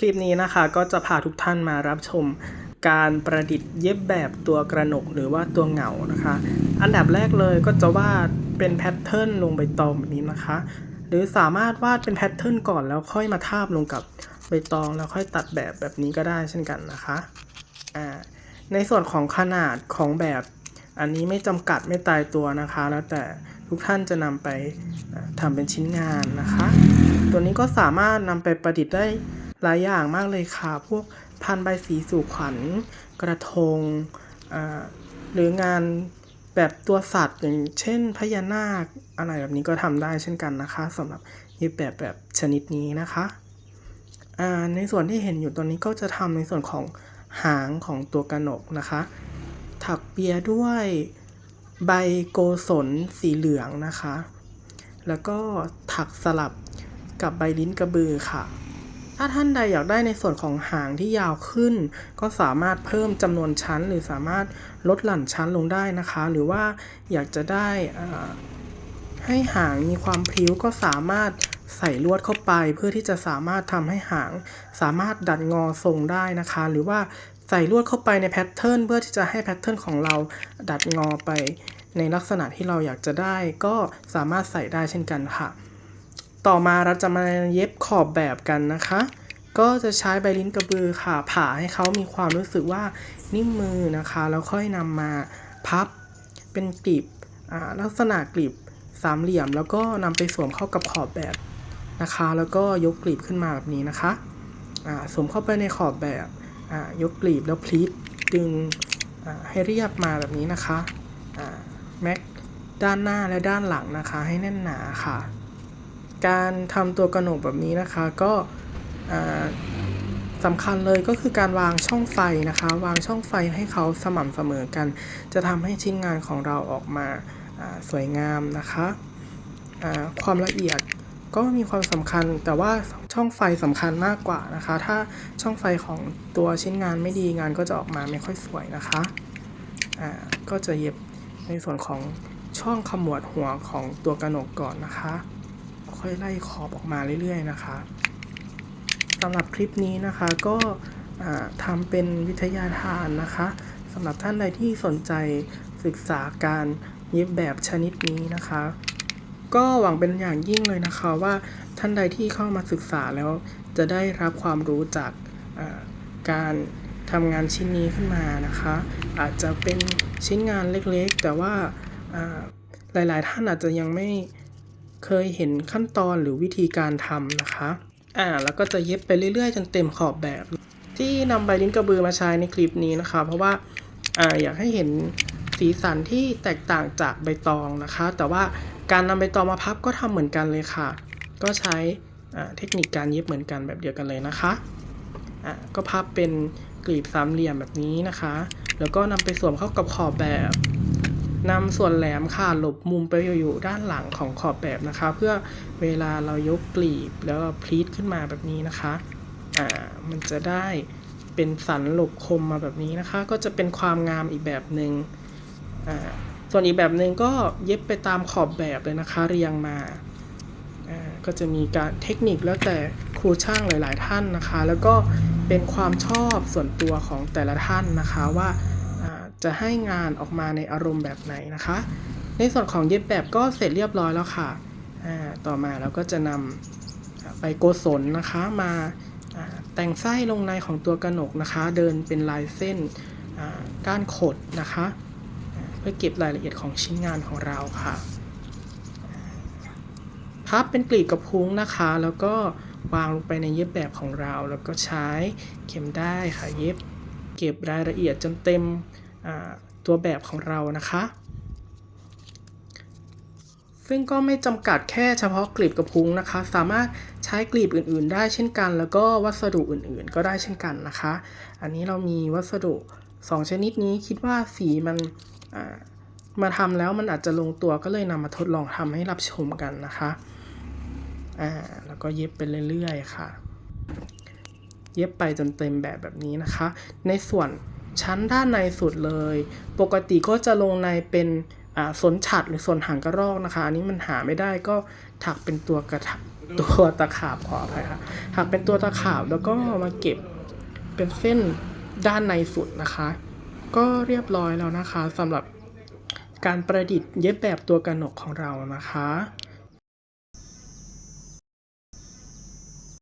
คลิปนี้นะคะก็จะพาทุกท่านมารับชมการประดิษฐ์เย็บแบบตัวกระหนกหรือว่าตัวเหงานะคะ อันดับแรกเลยก็จะวาดเป็นแพทเทิร์นลงใบตองแบบนี้นะคะ หรือสามารถวาดเป็นแพทเทิร์นก่อนแล้วค่อยมาทาบลงกับใบตองแล้วค่อยตัดแบบแบบนี้ก็ได้เช่นกันนะคะอ่าในส่วนของขนาดของแบบอันนี้ไม่จำกัดไม่ตายตัวนะคะ แล้วแต่ทุกท่านจะนำไปอ่าทำเป็นชิ้นงานนะคะ ตัวนี้ก็สามารถนำไปประดิษฐ์ได้ หลายอย่างมากเลยค่ะ พวกพันใบสีสู่ขวัญกระทง หรืองานแบบตัวสัตว์อย่างเช่นพญานาคอะไรแบบนี้ก็ทำได้เช่นกันนะคะสำหรับย็บแบบแบบชนิดนี้นะคะในส่วนที่เห็นอยู่ตัวนี้ก็จะทำในส่วนของหางของตัวกระหนกนะคะ ถักเปียด้วยใบโกศลสีเหลืองนะคะ แล้วก็ถักสลับกับใบลิ้นกระบือค่ะ ถ้าท่านใดอยากได้ในส่วนของหางที่ยาวขึ้น ก็สามารถเพิ่มจำนวนชั้น หรือสามารถลดหลั่นชั้นลงได้นะคะ หรือว่าอยากจะได้ให้หางมีความพริ้วก็สามารถใส่ลวดเข้าไป เพื่อที่จะสามารถทำให้หาง สามารถดัดงอทรงได้นะคะ หรือว่าใส่ลวดเข้าไปในแพทเทิร์นเพื่อที่จะให้แพทเทิร์นของเราดัดงอไป ในลักษณะที่เราอยากจะได้ก็สามารถใส่ได้เช่นกันค่ะ ต่อมาเราจะมาเย็บขอบแบบกันนะคะ ก็จะใช้ใบลิ้นกระบือค่ะ ผ่าให้เขามีความรู้สึกว่านิ่มมือนะคะ แล้วค่อยนำมาพับเป็นกลีบลักษณะกลีบสามเหลี่ยม แล้วก็นำไปสวมเข้ากับขอบแบบนะคะ แล้วก็ยกกลีบขึ้นมาแบบนี้นะคะสวมเข้าไปในขอบแบบยกกลีบแล้วพลีทดึงให้เรียบมาแบบนี้นะคะแม็กด้านหน้าและด้านหลังนะคะ ให้แน่นหนาค่ะ การทำตัวกระหนกแบบนี้นะคะก็สำคัญเลยก็คือการวางช่องไฟนะคะ วางช่องไฟให้เขาสม่ำเสมอกัน จะทำให้ชิ้นงานของเราออกมาสวยงามนะคะความละเอียดก็มีความสำคัญแต่ว่าช่องไฟสำคัญมากกว่านะคะ ถ้าช่องไฟของตัวชิ้นงานไม่ดีงานก็จะออกมาไม่ค่อยสวยนะคะก็จะเย็บในส่วนของช่องขมวดหัวของตัวกระหนกก่อนนะคะ ค่อยไล่ขอบออกมาเรื่อยๆนะคะสำหรับคลิปนี้นะคะก็ทำเป็นวิทยาทานนะคะสำหรับท่านใดที่สนใจศึกษาการเย็บแบบชนิดนี้นะคะ ก็หวังเป็นอย่างยิ่งเลยนะคะว่าท่านใดที่เข้ามาศึกษาแล้วจะได้รับความรู้จากการทำงานชิ้นนี้ขึ้นมานะคะ อาจจะเป็นชิ้นงานเล็กๆ แต่ว่าหลายๆ ท่านอาจจะยังไม่ เคยเห็นขั้นตอนหรือวิธีการทำนะคะ อ่า แล้วก็จะเย็บไปเรื่อยๆ จนเต็มขอบแบบ ที่นำใบลิ้นกระบือมาใช้ในคลิปนี้นะคะ เพราะว่า อ่า อยากให้เห็นสีสันที่แตกต่างจากใบตองนะคะ แต่ว่าการนำใบตองมาพับก็ทำเหมือนกันเลยค่ะ ก็ใช้อ่าเทคนิคการเย็บเหมือนกันแบบเดียวกันเลยนะคะอะก็พับเป็นกลีบสามเหลี่ยมแบบนี้นะคะ แล้วก็นำไปสวมเข้ากับขอบแบบ นำส่วนแหลมค่ะหลบมุมไปอยู่ด้านหลังของขอบแบบนะคะ เพื่อเวลาเรายกกลีบแล้วพลีทขึ้นมาแบบนี้นะคะอ่ามันจะได้เป็นสันหลบคมมาแบบนี้นะคะ ก็จะเป็นความงามอีกแบบหนึ่งอ่าส่วนอีกแบบหนึ่งก็เย็บไปตามขอบแบบเลยนะคะ เรียงมาอ่าก็จะมีการเทคนิคแล้วแต่ครูช่างหลาย ๆ ท่านนะคะ แล้วก็เป็นความชอบส่วนตัวของแต่ละท่านนะคะว่า จะให้งานออกมาในอารมณ์แบบไหนนะคะ ในส่วนของเย็บแบบก็เสร็จเรียบร้อยแล้วค่ะต่อมาเราก็จะนำใบโกศลนะคะมาแต่งไส้ลงในของตัวกระหนกนะคะ เดินเป็นลายเส้นก้านขดนะคะ เพื่อเก็บรายละเอียดของชิ้นงานของเราค่ะ พับเป็นกลีบกระพุ้งนะคะ แล้วก็วางลงไปในเย็บแบบของเรา แล้วก็ใช้เข็มได้ค่ะเย็บ เก็บรายละเอียดจนเต็ม ตัวแบบของเรานะคะ ซึ่งก็ไม่จำกัดแค่เฉพาะกลีบกระพุ้งนะคะ สามารถใช้กลีบอื่น ๆ ได้เช่นกัน แล้วก็วัสดุอื่น ๆ ก็ได้เช่นกันนะคะ อันนี้เรามีวัสดุ 2 ชนิดนี้คิดว่าสีมันมาทำแล้วมันอาจจะลงตัวก็เลยนำมาทดลองทำให้รับชมกันนะคะ อ่า แล้วก็เย็บไปเรื่อย ๆ ค่ะ เย็บไปจนเต็มแบบแบบนี้นะคะ ในส่วน ชั้นด้านในสุดเลย ปกติก็จะลงในเป็นสนฉัดหรือสนหางกระรอกนะคะ อันนี้มันหาไม่ได้ก็ถักเป็นตัวกระทะตัวตะขาบขออภัยค่ะหากเป็นตัวตะขาบแล้วก็มาเก็บเป็นเส้นด้านในสุดนะคะ ก็เรียบร้อยแล้วนะคะสำหรับการประดิษฐ์เย็บแบบตัวกระหนกของเรานะคะ